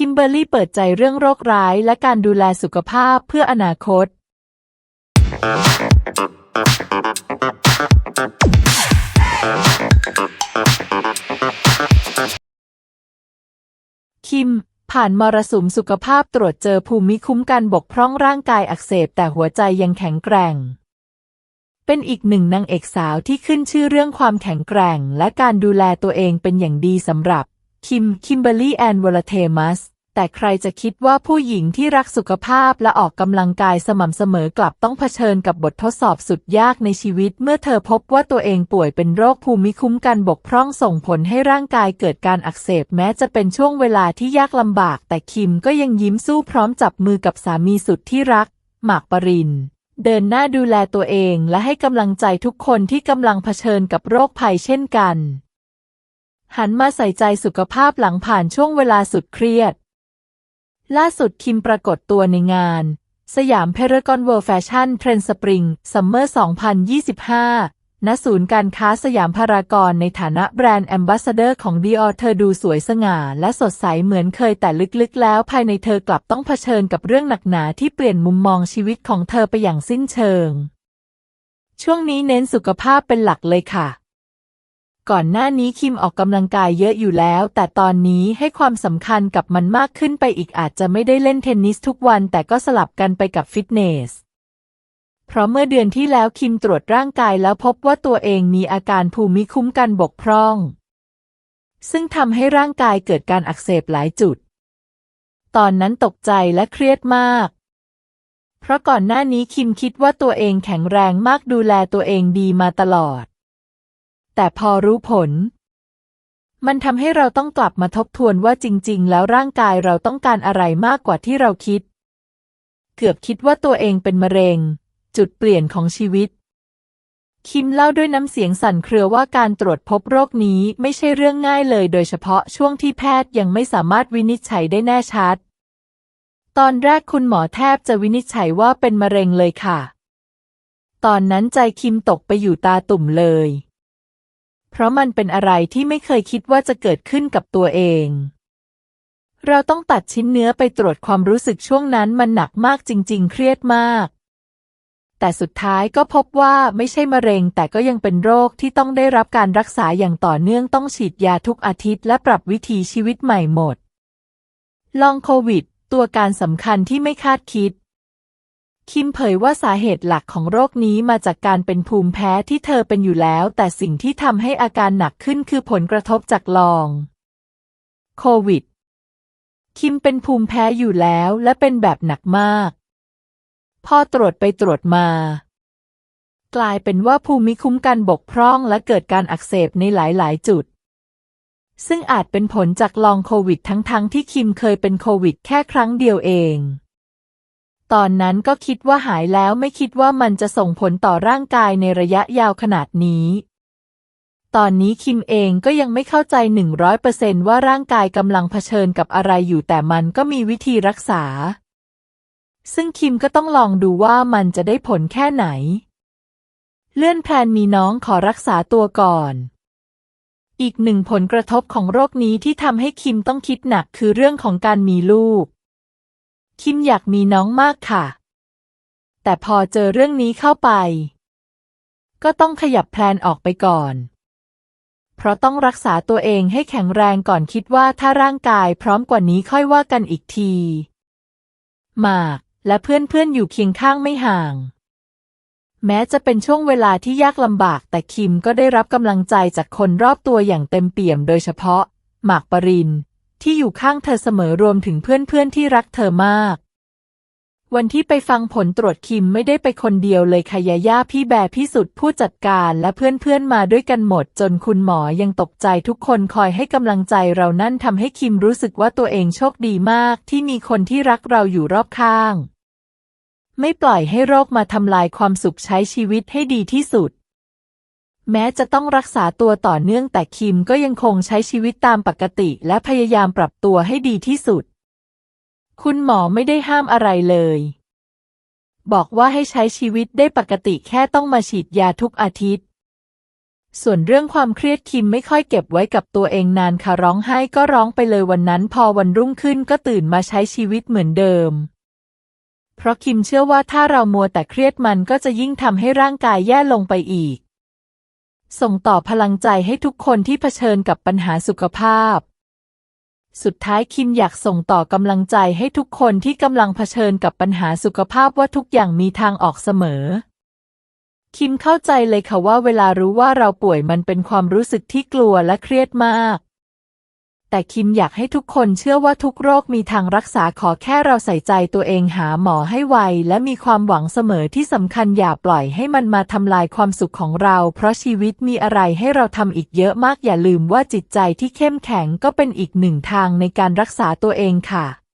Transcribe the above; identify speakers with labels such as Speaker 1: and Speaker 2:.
Speaker 1: คิมเบอร์รี่เปิดใจเรื่องโรคร้ายและการดูแลสุขภาพเพื่ออนาคต คิม ผ่านมรสุมสุขภาพตรวจเจอภูมิคุ้มกันบกพร่องร่างกายอักเสบแต่หัวใจยังแข็งแกร่ง เป็นอีกหนึ่งนางเอกสาวที่ขึ้นชื่อเรื่องความแข็งแกร่ง และการดูแลตัวเองเป็นอย่างดีสำหรับ คิม คิมเบอร์รี่แอนวอลเทมัส แต่ใครจะคิดว่าผู้หญิงที่รักสุขภาพและออกกำลังกายสม่ำเสมอกลับต้องเผชิญกับบททดสอบสุดยากในชีวิต เมื่อเธอพบว่าตัวเองป่วยเป็นโรคภูมิคุ้มกันบกพร่องส่งผลให้ร่างกายเกิดการอักเสบแม้จะเป็นช่วงเวลาที่ยากลำบาก แต่คิมก็ยังยิ้มสู้พร้อมจับมือกับสามีสุดที่รัก หมากปรินเดินหน้าดูแลตัวเองและให้กำลังใจทุกคนที่กำลังเผชิญกับโรคภัยเช่นกัน หันมาใส่ใจสุขภาพหลังผ่านช่วงเวลาสุดเครียด ล่าสุดคิมปรากฏตัวในงาน สยามเพรกอนเวิลด์แฟชั่นเทรนสปริงซัมเมอร์2025 ณ ศูนย์การค้าสยามพารากอนในฐานะแบรนด์แอมบาสเดอร์ของ Dior เธอดูสวยสง่าและสดใสเหมือนเคยแต่ลึกๆ แล้วภายในเธอกลับต้องเผชิญกับเรื่องหนักหนาที่เปลี่ยนมุมมองชีวิตของเธอไปอย่างสิ้นเชิง ช่วงนี้เน้นสุขภาพเป็นหลักเลยค่ะ ก่อนหน้านี้คิมออกกำลังกายเยอะอยู่แล้ว แต่ตอนนี้ให้ความสำคัญกับมันมากขึ้นไปอีกอาจจะไม่ได้เล่นเทนนิสทุกวันแต่ก็สลับกันไปกับฟิตเนส เพราะเมื่อเดือนที่แล้วคิมตรวจร่างกายแล้วพบว่าตัวเองมีอาการภูมิคุ้มกันบกพร่อง ซึ่งทำให้ร่างกายเกิดการอักเสบหลายจุด ตอนนั้นตกใจและเครียดมากเพราะก่อนหน้านี้คิมคิดว่าตัวเองแข็งแรงมากดูแลตัวเองดีมาตลอด แต่พอรู้ผล มันทำให้เราต้องกลับมาทบทวนว่าจริง ๆ แล้วร่างกายเราต้องการอะไรมากกว่าที่เราคิด เกือบคิดว่าตัวเองเป็นมะเร็ง จุดเปลี่ยนของชีวิต คิมเล่าด้วยน้ำเสียงสั่นเครือว่าการตรวจพบโรคนี้ไม่ใช่เรื่องง่ายเลย โดยเฉพาะช่วงที่แพทย์ยังไม่สามารถวินิจฉัยได้แน่ชัด ตอนแรกคุณหมอแทบจะวินิจฉัยว่าเป็นมะเร็งเลยค่ะ ตอนนั้นใจคิมตกไปอยู่ตาตุ่มเลย ราะมันเป็นอะไรที่ไม่เคยคิดว่าจะเกิดขึ้นกับตัวเอง เราต้องตัดชิ้นเนื้อไปตรวจความรู้สึกช่วงนั้นมันหนักมากจริง ๆ เครียดมาก แต่สุดท้ายก็พบว่าไม่ใช่มะเร็ง แต่ก็ยังเป็นโรคที่ต้องได้รับการรักษาอย่างต่อเนื่องต้องฉีดยาทุกอาทิตย์และปรับวิถีชีวิตใหม่หมด ลองโควิด ตัวการสำคัญที่ไม่คาดคิด คิมเผยว่าสาเหตุหลักของโรคนี้มาจากการเป็นภูมิแพ้ที่เธอเป็นอยู่แล้ว แต่สิ่งที่ทำให้อาการหนักขึ้นคือผลกระทบจากลองโควิด คิมเป็นภูมิแพ้อยู่แล้วและเป็นแบบหนักมาก พอตรวจไปตรวจมา กลายเป็นว่าภูมิคุ้มกันบกพร่องและเกิดการอักเสบในหลาย ๆ จุด ซึ่งอาจเป็นผลจากลองโควิดทั้งๆทที่คิมเคยเป็นโควิดแค่ครั้งเดียวเอง ตอนนั้นก็คิดว่าหายแล้วไม่คิดว่ามันจะส่งผลต่อร่างกายในระยะยาวขนาดนี้ ตอนนี้คิมเองก็ยังไม่เข้าใจหนึ่งร้อยเปอร์เซนว่าร่างกายกำลังเผชิญกับอะไรอยู่แต่มันก็มีวิธีรักษา ซึ่งคิมก็ต้องลองดูว่ามันจะได้ผลแค่ไหน เลื่อนแพลนมีน้องขอรักษาตัวก่อนอีกหนึ่งผลกระทบของโรคนี้ที่ทำให้คิมต้องคิดหนักคือเรื่องของการมีลูก คิมอยากมีน้องมากค่ะ แต่พอเจอเรื่องนี้เข้าไป ก็ต้องขยับแพลนออกไปก่อน เพราะต้องรักษาตัวเองให้แข็งแรงก่อนคิดว่าถ้าร่างกายพร้อมกว่านี้ค่อยว่ากันอีกทีหมากและเพื่อนๆ อยู่เคียงข้างไม่ห่าง แม้จะเป็นช่วงเวลาที่ยากลำบากแต่คิมก็ได้รับกำลังใจจากคนรอบตัวอย่างเต็มเปี่ยมโดยเฉพาะ หมากปริน ที่อยู่ข้างเธอเสมอรวมถึงเพื่อนๆที่รักเธอมาก วันที่ไปฟังผลตรวจคิมไม่ได้ไปคนเดียวเลยค่ะยาย่าพี่แบร์พี่สุดผู้จัดการและเพื่อนๆมาด้วยกันหมด จนคุณหมอยังตกใจทุกคนคอยให้กำลังใจเรานั่นทำให้คิมรู้สึกว่าตัวเองโชคดีมาก ที่มีคนที่รักเราอยู่รอบข้าง ไม่ปล่อยให้โรคมาทำลายความสุขใช้ชีวิตให้ดีที่สุด แม้จะต้องรักษาตัวต่อเนื่องแต่คิมก็ยังคงใช้ชีวิตตามปกติและพยายามปรับตัวให้ดีที่สุด คุณหมอไม่ได้ห้ามอะไรเลย บอกว่าให้ใช้ชีวิตได้ปกติแค่ต้องมาฉีดยาทุกอาทิตย์ ส่วนเรื่องความเครียดคิมไม่ค่อยเก็บไว้กับตัวเองนานค่ะร้องไห้ก็ร้องไปเลยวันนั้น พอวันรุ่งขึ้นก็ตื่นมาใช้ชีวิตเหมือนเดิมเพราะคิมเชื่อว่าถ้าเรามัวแต่เครียดมันก็จะยิ่งทำให้ร่างกายแย่ลงไปอีก ส่งต่อพลังใจให้ทุกคนที่เผชิญกับปัญหาสุขภาพ สุดท้ายคิมอยากส่งต่อกำลังใจให้ทุกคนที่กำลังเผชิญกับปัญหาสุขภาพว่าทุกอย่างมีทางออกเสมอ คิมเข้าใจเลยค่ะว่าเวลารู้ว่าเราป่วยมันเป็นความรู้สึกที่กลัวและเครียดมาก แต่คิมอยากให้ทุกคนเชื่อว่าทุกโรคมีทางรักษาขอแค่เราใส่ใจตัวเองหาหมอให้ไว และมีความหวังเสมอที่สำคัญอย่าปล่อยให้มันมาทำลายความสุขของเรา เพราะชีวิตมีอะไรให้เราทำอีกเยอะมากอย่าลืมว่าจิตใจที่เข้มแข็งก็เป็นอีกหนึ่งทางในการรักษาตัวเองค่ะ